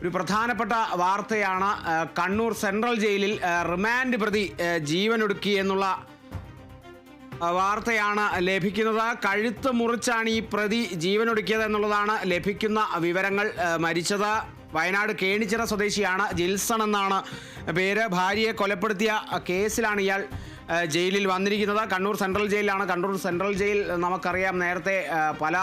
ഒരു പ്രധാനപ്പെട്ട വാർത്തയാണ് കണ്ണൂർ സെൻട്രൽ ജയിലിൽ റിമാൻഡ് പ്രതി ജീവനൊടുക്കി എന്നുള്ള വാർത്തയാണ് ലഭിക്കുന്നത്. കഴുത്ത് മുറിച്ചാണ് ഈ പ്രതി ജീവനൊടുക്കിയത് എന്നുള്ളതാണ് ലഭിക്കുന്ന വിവരങ്ങൾ മരിച്ചത്. വയനാട് കേണിച്ചിറ സ്വദേശിയാണ് ജിൽസൺ എന്നാണ് പേര്. ഭാര്യയെ കൊലപ്പെടുത്തിയ കേസിലാണ് ഇയാൾ ജയിലിൽ വന്നിരിക്കുന്നത്. കണ്ണൂർ സെൻട്രൽ ജയിലിലാണ്. കണ്ണൂർ സെൻട്രൽ ജയിൽ നമുക്കറിയാം നേരത്തെ പല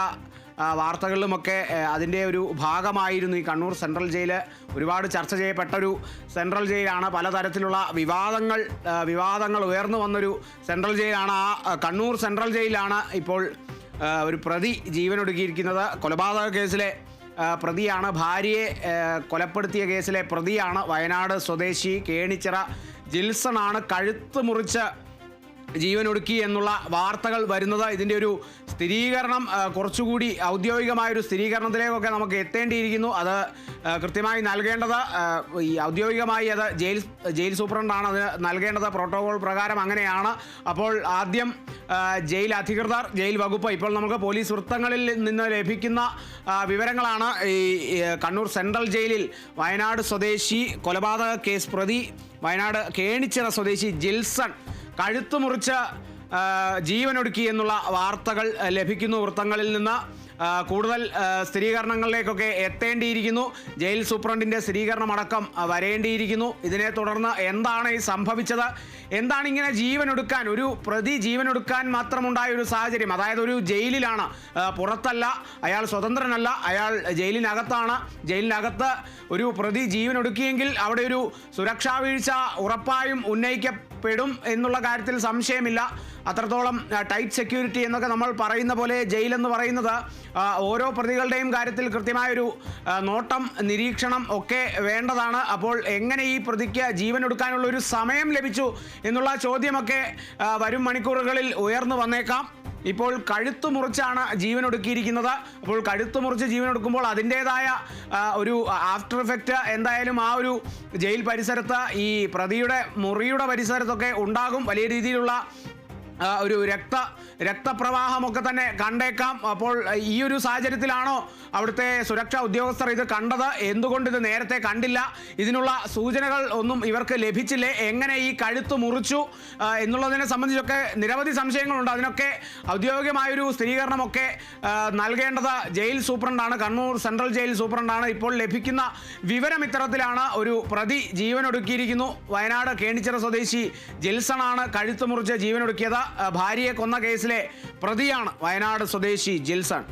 വാർത്തകളിലുമൊക്കെ അതിന്റെ ഒരു ഭാഗമായിരുന്നു ഈ കണ്ണൂർ സെൻട്രൽ ജയിൽ ഒരുപാട് ചർച്ച ചെയ്യപ്പെട്ട ഒരു സെൻട്രൽ ജയിലാണ്. പലതരത്തിലുള്ള വിവാദങ്ങൾ വിവാദങ്ങൾ ഉയർന്നു വന്നൊരു സെൻട്രൽ ജയിലാണ്. ആ കണ്ണൂർ സെൻട്രൽ ജയിലാണ് ഇപ്പോൾ ഒരു പ്രതി ജീവനൊടുക്കിയിരിക്കുന്നത്. കൊലപാതക കേസിലെ പ്രതിയാണ്. ഭാര്യയെ കൊലപ്പെടുത്തിയ കേസിലെ പ്രതിയാണ് വയനാട് സ്വദേശി കേണിച്ചിറ ജിൽസൺ ആണ് കഴുത്ത് മുറിച്ച് ജീവനൊടുക്കി എന്നുള്ള വാർത്തകൾ വരുന്നത് ഇതിന്റെ ഒരു സ്ഥിരീകരണം കുറച്ചുകൂടി കുറച്ചുകൂടി ഔദ്യോഗികമായൊരു സ്ഥിരീകരണത്തിലേക്കൊക്കെ നമുക്ക് എത്തേണ്ടിയിരിക്കുന്നു. അത് കൃത്യമായി നൽകേണ്ടത് ഈ ഔദ്യോഗികമായി അത് ജയിൽ ജയിൽ സൂപ്രണ്ടാണ് അത് നൽകേണ്ടത്. പ്രോട്ടോകോൾ പ്രകാരം അങ്ങനെയാണ്. അപ്പോൾ ആദ്യം ജയിൽ അധികൃതർ ജയിൽ വകുപ്പ് ഇപ്പോൾ നമുക്ക് പോലീസ് വൃത്തങ്ങളിൽ നിന്ന് ലഭിക്കുന്ന വിവരങ്ങളാണ് ഈ, കണ്ണൂർ സെൻട്രൽ ജയിലിൽ വയനാട് സ്വദേശി കൊലപാതക കേസ് പ്രതി വയനാട് കേണിച്ചിറ സ്വദേശി ജിൽസൺ കഴുത്ത് മുറിച്ച് ജീവനൊടുക്കി എന്നുള്ള വാർത്തകൾ ലഭിക്കുന്നു. വൃത്തങ്ങളിൽ നിന്ന് കൂടുതൽ സ്ഥിരീകരണങ്ങളിലേക്കൊക്കെ എത്തേണ്ടിയിരിക്കുന്നു. ജയിൽ സൂപ്രണ്ടിന്റെ സ്ഥിരീകരണം അടക്കം വരേണ്ടിയിരിക്കുന്നു. ഇതിനെ തുടർന്ന് എന്താണ് ഈ സംഭവിച്ചത്? എന്താണ് ഇങ്ങനെ ജീവനൊടുക്കാൻ ഒരു പ്രതി ജീവനൊടുക്കാൻ മാത്രമുണ്ടായ ഒരു സാഹചര്യം? അതായത് ഒരു ജയിലിലാണ് പുറത്തല്ല അയാൾ സ്വതന്ത്രനല്ല അയാൾ ജയിലിനകത്താണ്. ജയിലിനകത്ത് ഒരു പ്രതി ജീവനൊടുക്കിയെങ്കിൽ അവിടെ ഒരു സുരക്ഷാ വീഴ്ച ഉറപ്പായും ഉന്നയിക്കപ്പെടും എന്നുള്ള കാര്യത്തിൽ സംശയമില്ല. അത്രത്തോളം ടൈറ്റ് സെക്യൂരിറ്റി എന്നൊക്കെ നമ്മൾ പറയുന്ന പോലെ ജയിലെന്ന് പറയുന്നത് ഓരോ പ്രതികളുടെയും കാര്യത്തിൽ കൃത്യമായൊരു നോട്ടം നിരീക്ഷണം ഒക്കെ വേണ്ടതാണ്. അപ്പോൾ എങ്ങനെ ഈ പ്രതിക്ക് ജീവൻ എടുക്കാനുള്ള ഒരു സമയം ലഭിച്ചു എന്നുള്ള ചോദ്യമൊക്കെ വരും മണിക്കൂറുകളിൽ ഉയർന്നു വന്നേക്കാം. ഇപ്പോൾ കഴുത്ത് മുറിച്ചാണ് ജീവൻ ജീവനൊടുക്കിയിരിക്കുന്നത്. അപ്പോൾ കഴുത്ത് മുറിച്ച് ജീവനൊടുക്കുമ്പോൾ അതിന്റേതായ ഒരു ആഫ്റ്റർ എഫക്റ്റ് എന്തായാലും ആ ഒരു ജയിൽ പരിസരത്ത് ഈ പ്രതിയുടെ മുറിയുടെ പരിസരത്തൊക്കെ ഉണ്ടാകും. വലിയ രീതിയിലുള്ള ഒരു രക്ത രക്തപ്രവാഹമൊക്കെ തന്നെ കണ്ടേക്കാം. അപ്പോൾ ഈ ഒരു സാഹചര്യത്തിലാണോ അവിടുത്തെ സുരക്ഷാ ഉദ്യോഗസ്ഥർ ഇത് കണ്ടത്? എന്തുകൊണ്ട് ഇത് നേരത്തെ കണ്ടില്ല? ഇതിനുള്ള സൂചനകൾ ഒന്നും ഇവർക്ക് ലഭിച്ചില്ലേ? എങ്ങനെ ഈ കഴുത്ത് മുറിച്ചു? എന്നുള്ളതിനെ സംബന്ധിച്ചൊക്കെ നിരവധി സംശയങ്ങളുണ്ട്. അതിനൊക്കെ ഔദ്യോഗികമായൊരു സ്ഥിരീകരണമൊക്കെ നൽകേണ്ടത് ജയിൽ സൂപ്രണ്ടാണ് കണ്ണൂർ സെൻട്രൽ ജയിൽ സൂപ്രണ്ടാണ്. ഇപ്പോൾ ലഭിക്കുന്ന വിവരം ഇത്തരത്തിലാണ്. ഒരു പ്രതി ജീവനൊടുക്കിയിരിക്കുന്നു. വയനാട് കേണിച്ചിറ സ്വദേശി ജിൽസണാണ് കഴുത്ത് മുറിച്ച് ജീവനൊടുക്കിയത്. ഭാര്യയെ കൊന്ന കേസിലെ പ്രതിയാണ് വയനാട് സ്വദേശി ജിൽസൺ.